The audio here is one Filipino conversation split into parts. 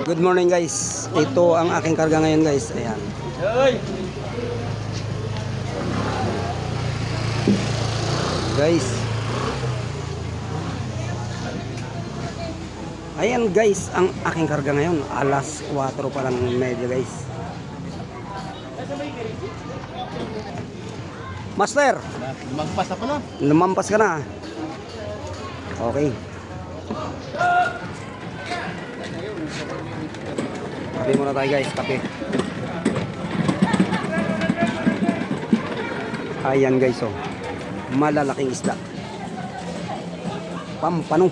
Good morning guys. Ito ang aking karga ngayon guys. Ayan. Guys. Ayan guys, ang aking karga ngayon. Alas 4 pa lang medyo guys. Master, ako na. lumampas ka na. Okay. Kape muna tayo guys, kape. Ayan guys oh. Malalaking isda. Pampano.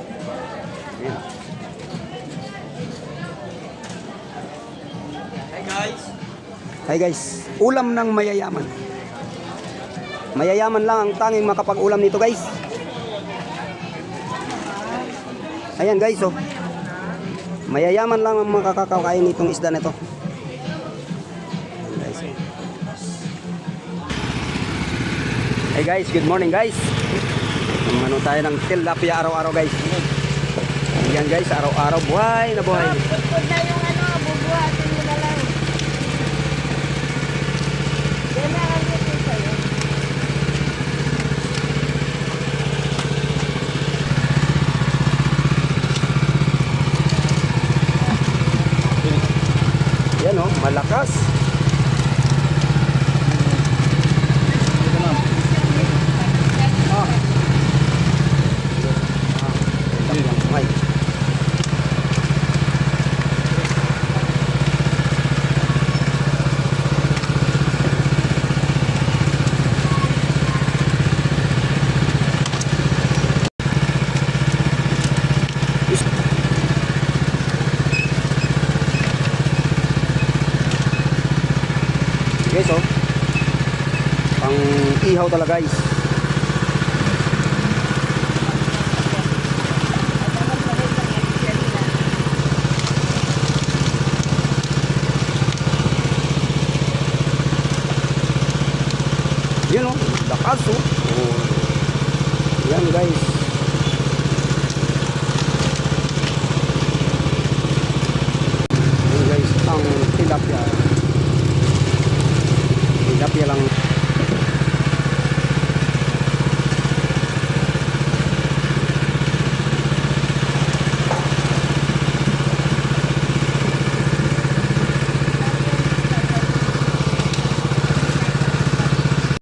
Ayan. Hey guys. Hi guys, ulam ng mayayaman. Mayayaman lang ang tanging makapag-ulam nito guys. Ayan guys oh. Mayayaman lang ang makakakain nitong isda nito. Ayan, guys. Hey guys, good morning guys. Umano tayo ng tilapia araw-araw guys. Ayan guys, araw-araw buhay na buhay. Huwag na yung ano, bubuhatin mo na lang. Yan na ang ito sa'yo. Malakas. Na. Ay. Guys, oh. Pang ihaw talaga, guys. Yun oh, lakas oh. Yan guys. lang